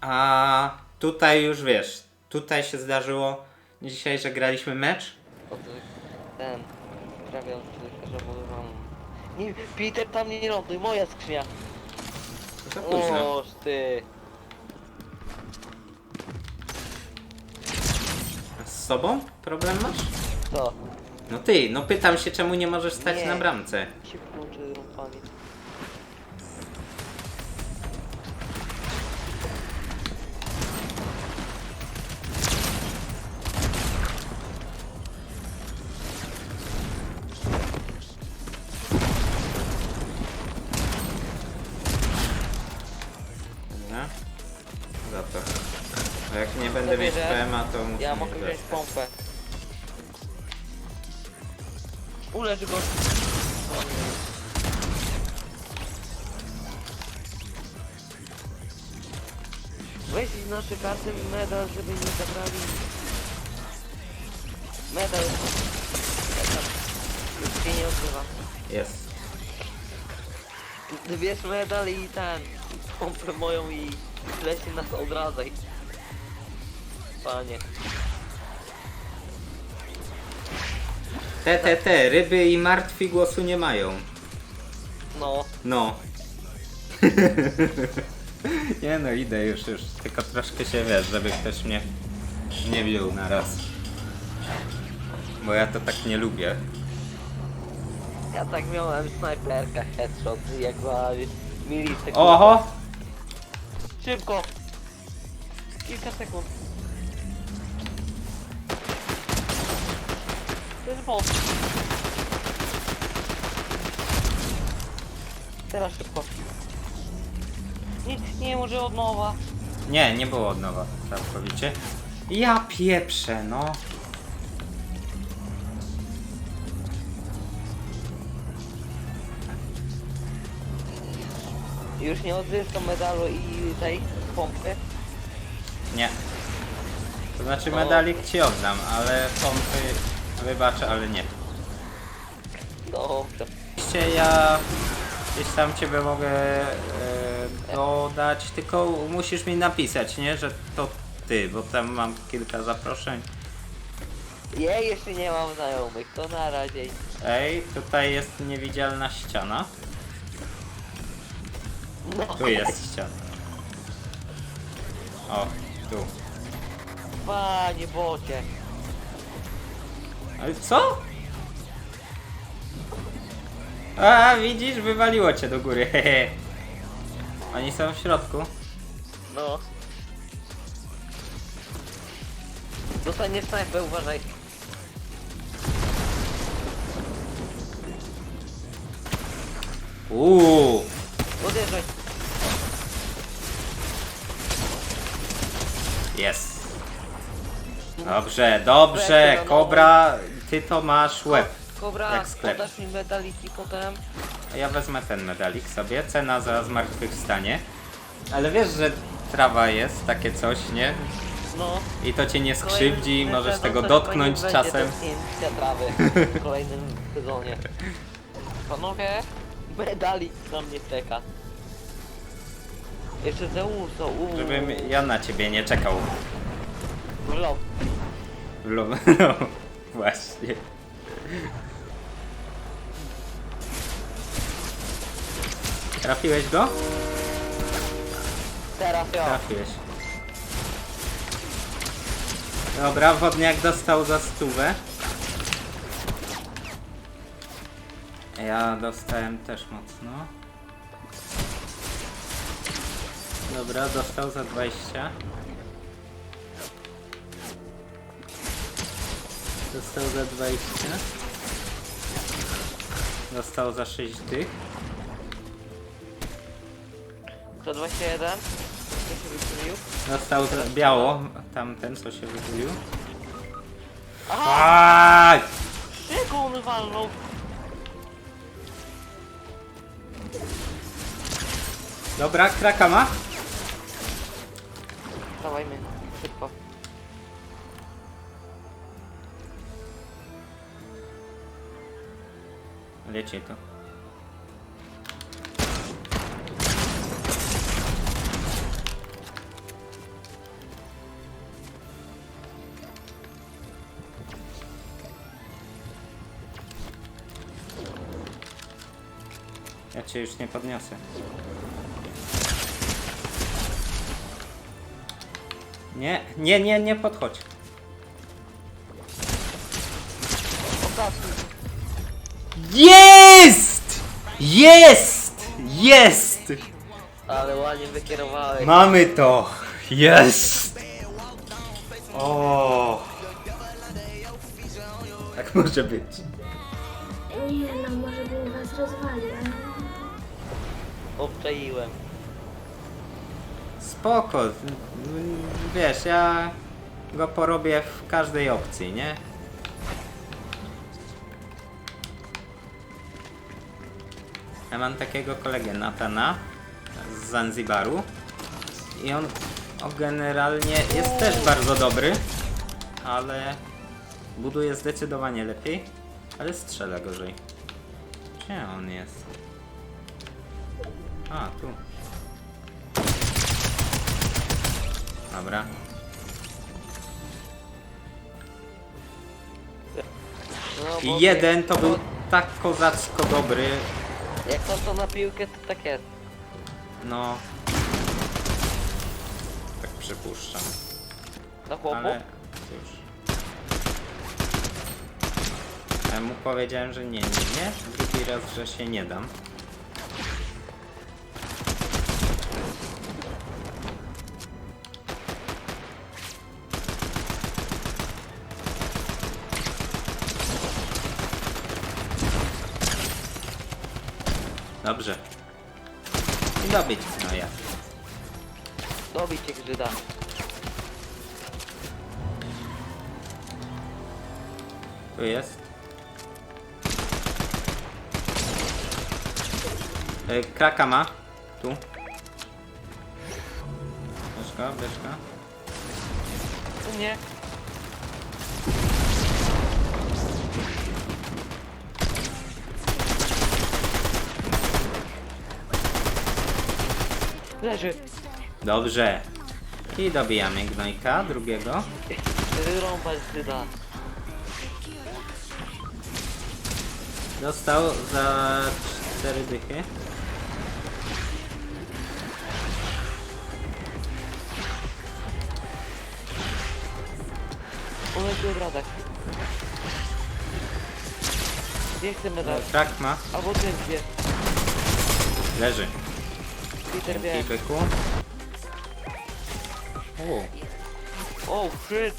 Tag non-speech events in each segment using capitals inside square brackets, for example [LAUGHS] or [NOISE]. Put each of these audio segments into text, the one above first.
A tutaj już wiesz, tutaj się zdarzyło dzisiaj, że graliśmy mecz. Ten, prawie od tych, że mam. Nie, Peter tam nie ląduj, moja skrzynia. Za późno. Oż ty. A z sobą problem masz? Co? No ty, no pytam się czemu nie możesz stać Nie. na bramce. Się. Za to. A jak nie będę mieć. PMA to muszę Ja mogę wziąć pompę. Uleż go. Weź z naszej karty medal, żeby nie zabrali. Medal. Medal. Już się nie odzywa. Jest. Bierz medal i ten. Pompę moją i leci nas odradzaj. Panie. Te, te, te, ryby i martwi głosu nie mają. No. No. [LAUGHS] nie no, idę już, już. Tylko troszkę się wiesz, żeby ktoś mnie nie wziął na raz. Bo ja to tak nie lubię. Ja tak miałem snajperka headshot jak ma milisekund. Oho! Szybko! Kilka sekund. To jest bot. Teraz szybko. Nic nie może od nowa. Nie, nie było od nowa, całkowicie. Ja pieprzę, no. Już nie odzyskam medalu i tej pompy. Nie. To znaczy O. medalik ci oddam, ale pompy wybaczę, ale nie. Dobrze. Oczywiście ja gdzieś tam ciebie mogę e, dodać, tylko musisz mi napisać, nie, że to ty, bo tam mam kilka zaproszeń. Ja jeszcze nie mam znajomych, to na razie. Ej, tutaj jest niewidzialna ściana. No. Tu jest ściana. O, tu. Panie bocie. Ale co? A, widzisz, wywaliło cię do góry, hehe. [LAUGHS] Oni są w środku. No. Dostaniesz snajpę, uważaj. Uuu, Odjeżdżaj. jest. Dobrze, dobrze, Kobra, ty to masz łeb. Kobra, Jak sklep. podasz mi medaliki potem. Ja wezmę ten medalik sobie, cena za zmartwychwstanie. Ale wiesz, że trawa jest, takie coś, nie? No. I to cię nie skrzywdzi, możesz tego dotknąć czasem. Będzie dotknięcia trawy w [LAUGHS] kolejnym sezonie. Panowie, medalik na mnie czeka. Jeszcze Zeuso, uuu. Żebym ja na ciebie nie czekał. Vlog. w lo- No, [LAUGHS] właśnie. Trafiłeś go? Teraz ja. Trafiłeś. Dobra, wodniak dostał za stówę. Ja dostałem też mocno. Dobra, dostał za 20. Dostał za 20. Dostał za 6 dych. 121. Kto się wychylił? Dostał za biało, tamten co się wychylił. Aha! On walnął? Dobra, kraka ma. Dawajmy, szybko. Leci to. Ja cię już nie podniosę. Nie, nie, nie, nie podchodź. Jest! Jest! Jest! Ale ładnie wykierowałeś. Mamy to! Jest! O! Tak może być. Obczaiłem. Spoko. Wiesz, ja go porobię w każdej opcji, nie? Ja mam takiego kolegę Natana z Zanzibaru i on o, generalnie jest też bardzo dobry, ale buduje zdecydowanie lepiej, ale strzela gorzej. Gdzie on jest? A, tu. Dobra. No, I jeden to był tak kozacko dobry, Jak to to na piłkę, to tak jest. no. Tak przypuszczam. Na chłopu? Ale cóż. Ja mu powiedziałem, że nie, nie, nie. Drugi raz, że się nie dam. Dobrze. I dobić, no ja. Dobić cię grzyda. Tu jest. E, Kraka ma. Tu. Bierz go, bierz go. Leży. Dobrze. I dobijamy gnojka drugiego. Wyrąbać grzyda. Dostał za cztery dychy. Uleci obrazek. Nie chcę medal. Krak ma. Albo ty wie. Leży. Peter wie. Byku. U. Oh shit.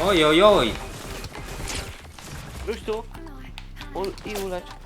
Oj, oj, oj. Wróć tu. I ulecz.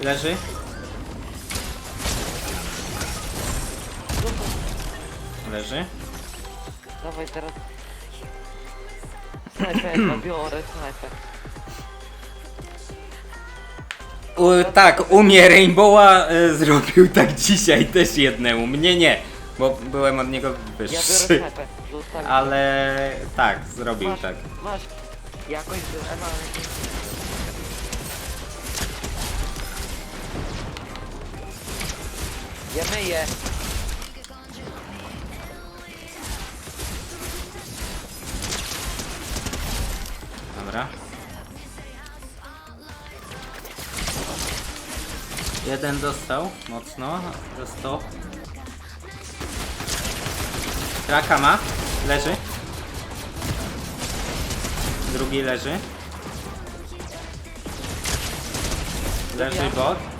Leży. Leży. Dawaj teraz. Snajper, biorę snajper. U, tak, u mnie Rainbowa e, zrobił tak dzisiaj też jednemu. Mnie nie, bo byłem od niego Ja biorę wyższy. snajper. Zostawię. Ale tak, zrobił masz, tak. Masz. Jakoś Ewa. Ja myję. Dobra. Jeden dostał mocno za 100. Traka ma, leży. Drugi leży. Leży bot.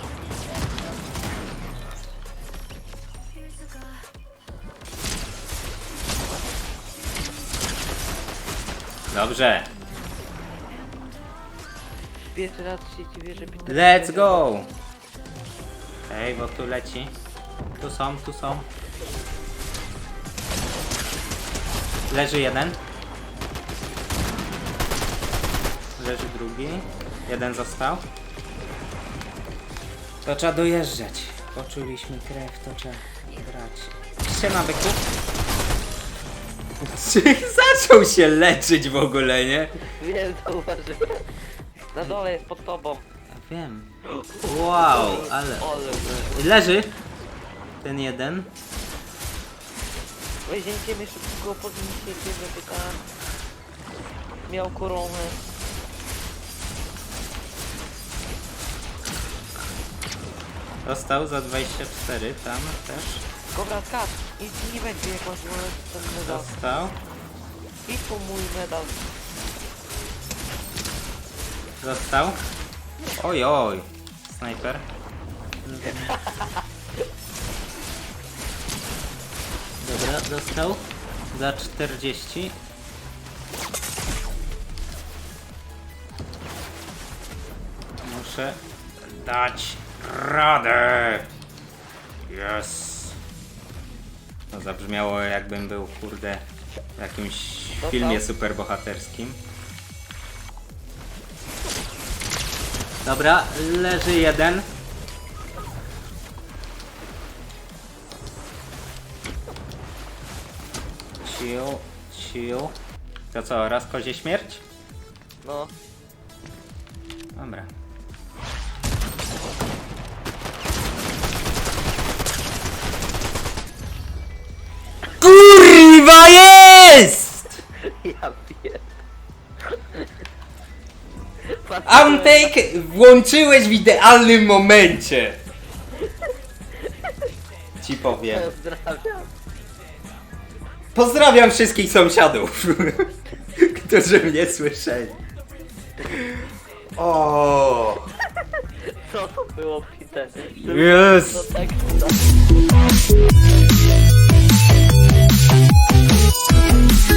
Dobrze. Peter Let's go! Ej, bo tu leci. Tu są, tu są. Leży jeden. Leży drugi. Jeden został. To trzeba dojeżdżać. Poczuliśmy krew, to trzeba brać. Siema, byku. Zaczął się leczyć w ogóle, nie? Wiem, zauważyłem. Na dole jest pod tobą. Wiem. Wow, ale... Leży. Ten jeden. Weźmiecie mnie szybko, podnieście żeby tam... Miał koronę. Dostał za 24 tam też. Dobra, skacz. Nic nie będzie, jak masz ten medal. Dostał. Idź po mój medal. Dostał. Oj, oj. Snajper. Dobra, dostał. Za 40. Muszę dać radę. Yes. To zabrzmiało jakbym był, kurde, w jakimś No filmie to? superbohaterskim. Dobra, leży jeden. Chill, chill. To co, raz kozie śmierć? No. Dobra. Kurwa jest! Ja wiem. Antake włączyłeś w idealnym momencie. Ci powiem. Pozdrawiam. Pozdrawiam wszystkich sąsiadów, [LAUGHS] którzy mnie słyszeli. O, Co to było, Peter? Yes. To tak...